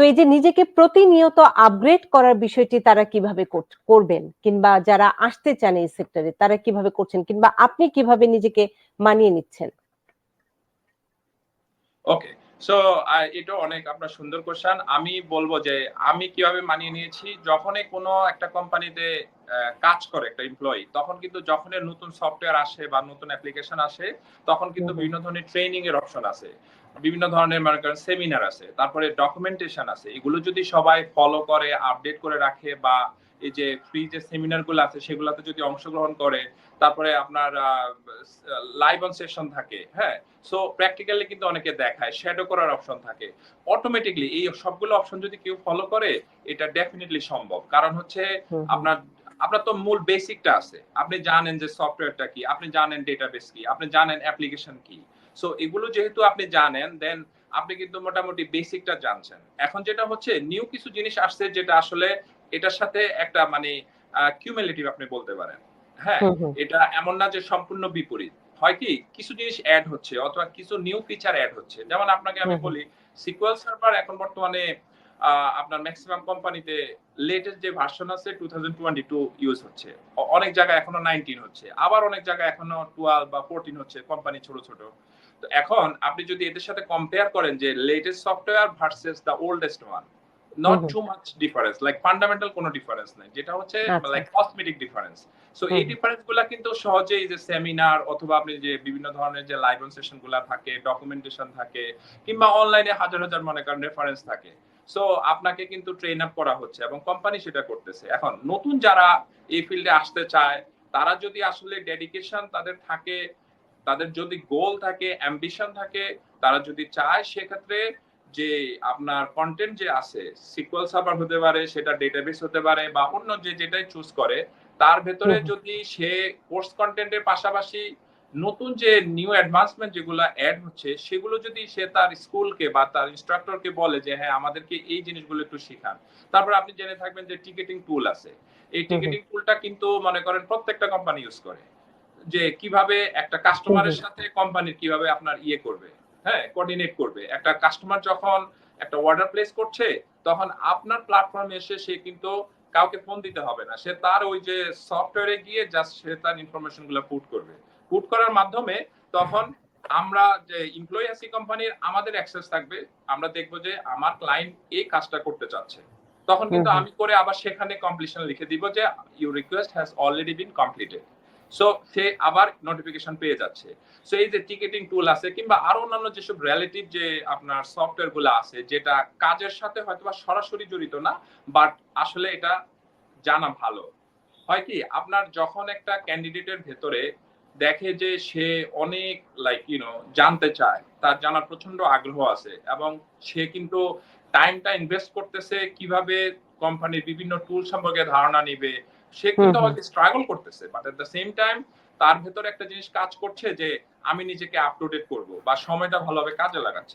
তো এই যে নিজেকে প্রতিনিয়ত আপগ্রেড করার বিষয়টি তারা কীভাবে করবেন? কিংবা যারা আসতে চান এই সেক্টরে তারা কীভাবে করছেন? কিংবা আপনি কীভাবে নিজেকে মানিয়ে নিচ্ছেন? ওকে সো এটা অনেক আপনার সুন্দর কোশ্চেন আমি বলব যে আমি কীভাবে মানিয়ে নিয়েছি? যখনই কোনো একটা কোম্পানিতে কাজ করে একটা এমপ্লয়ি তখন কিন্তু যখনই নতুন সফটওয়্যার আসে বা নতুন অ্যাপ্লিকেশন আসে তখন কিন্তু। বিভিন্ন ধরনের ট্রেনিং এর অপশন আছে। বিভিন্ন ধরনের মনে করেন সেমিনার আছে তারপরে ডকুমেন্টেশন আছে। এগুলো যদি সবাই ফলো করে আপডেট করে রাখে বা এই যে ফ্রি যে সেমিনারগুলো আছে সেগুলোতে যদি অংশগ্রহণ করে তারপরে আপনার লাইভ অন সেশন থাকে হ্যাঁ? সো প্র্যাকটিক্যালি কিন্তু অনেকে দেখায় শ্যাডো করার অপশন থাকে। অটোমেটিকলি এই সবগুলো অপশন যদি কেউ ফলো করে এটা ডেফিনেটলি সম্ভব। কারণ হচ্ছে। আপনার আপনার তো মূল বেসিকটা আছে। আপনি জানেন যে সফটওয়্যারটা কি আপনি জানেন ডেটাবেস কি আপনি জানেন অ্যাপ্লিকেশন কি। সো এগুলো যেহেতু আপনি জানেন দেন আপনি কিন্তু মোটামুটি বেসিকটা জানছেন। এখন যেটা হচ্ছে নিউ কিছু জিনিস আসছে যেটা আসলে এটার সাথে একটা মানে কিউমুলেটিভ আপনি বলতে পারেন। হ্যাঁ। এটা এমন না যে সম্পূর্ণ বিপরীত। হয় কি কিছু জিনিস অ্যাড হচ্ছে অথবা কিছু নিউ ফিচার অ্যাড হচ্ছে। যেমন আপনাকে আমি। বলি সিকুয়েল সার্ভার এখন বর্তমানে আপনার ম্যাক্সিমাম কোম্পানিতে লেটেস্ট যে ভার্সন আছে two thousand twenty two use হচ্ছে অনেক জায়গায় এখনও নাইনটিন হচ্ছে। আবার অনেক জায়গায় এখনও টুয়েলভ বা ফোরটিন হচ্ছে কোম্পানি ছোট ছোট। তো এখন আপনি যদি এদের সাথে কম্পেয়ার করেন যে latest software versus the oldest one not. Too much difference like fundamental কোনো ডিফারেন্স নেই যেটা হচ্ছে। লাইক কসমেটিক ডিফারেন্স সো এই ডিফারেন্সগুলা কিন্তু সহজেই যে সেমিনার অথবা আপনি যে বিভিন্ন ধরনের যে লাইভ সেশনগুলা থাকে ডকুমেন্টেশন থাকে কিংবা অনলাইনে হাজার হাজার মনে করেন রেফারেন্স থাকে সো আপনাকে কিন্তু ট্রেন আপ করা হচ্ছে এবং কোম্পানি সেটা করতেছে এখন নতুন যারা এই ফিল্ডে আসতে চায় তারা যদি আসলে ডেডিকেশন তাদের থাকে তাদের যদি গোল থাকে অ্যাম্বিশন থাকে তারা যদি চায় সেক্ষেত্রে যে আপনার কন্টেন্ট যে আছে সিকুয়েল সার্ভার হতে পারে সেটা ডেটাবেস হতে পারে বা অন্য যে যেটাই চুজ করে তার ভেতরে। যদি সে কোর্স কন্টেন্টের পাশাপাশি নতুন যে নিউ অ্যাডভান্সমেন্ট যেগুলো অ্যাড হচ্ছে সেগুলো যদি সে তার স্কুলকে বা তার ইনস্ট্রাক্টরকে বলে যে হ্যাঁ আমাদেরকে এই জিনিসগুলো একটু শেখান। তারপর আপনি জেনে থাকবেন যে টিকেটিং টুল আছে। এই। টিকেটিং টুলটা কিন্তু মনে করেন প্রত্যেকটা কোম্পানি ইউজ করে। যে কীভাবে একটা কাস্টমারের সাথে কোম্পানির কীভাবে আপনার ইয়ে করবে। হ্যাঁ কোঅর্ডিনেট করবে। একটা কাস্টমার যখন একটা অর্ডার প্লেস করছে তখন আপনার প্ল্যাটফর্মে এসে সে কিন্তু কাউকে ফোন দিতে হবে না। সে তার ওই যে সফটওয়্যারে গিয়ে জাস্ট সে তার ইনফরমেশনগুলো পুট করবে। পুট করার মাধ্যমে তখন আমরা যে এমপ্লয়ি আছি কোম্পানির আমাদের অ্যাক্সেস থাকবে। আমরা দেখব যে আমার ক্লায়েন্ট এই কাজটা করতে চাচ্ছে। তখন কিন্তু আমি করে আবার সেখানে কমপ্লিশন লিখে দিব যে you request has already been completed so সে আবার নোটিফিকেশন পেয়ে যাচ্ছে। সো এই যে টিকেটিং টুল আছে, কিংবা আরও অন্যান্য যেসব রিলেটিভ যে আপনার সফটওয়্যারগুলো আছে, যেটা কাজের সাথে হয়তোবা সরাসরি জড়িত না বাট আসলে এটা জানা ভালো। হয় কি? আপনার যখন একটা ক্যান্ডিডেটের ভেতরে দেখে যে সে অনেক লাইক ইউনো জানতে চায়, তার জানার প্রচণ্ড আগ্রহ আছে, এবং সে কিন্তু টাইমটা ইনভেস্ট করতেছে কীভাবে কোম্পানির বিভিন্ন টুল সম্পর্কে ধারণা নিবে সে কিন্তু আমাকে স্ট্রাগল করতেছে but at the same time তার ভেতরে একটা জিনিস কাজ করছে যে আমি নিজেকে আপ টু ডেট করব বা সময়টা ভালোভাবে কাজে লাগাচ্ছে।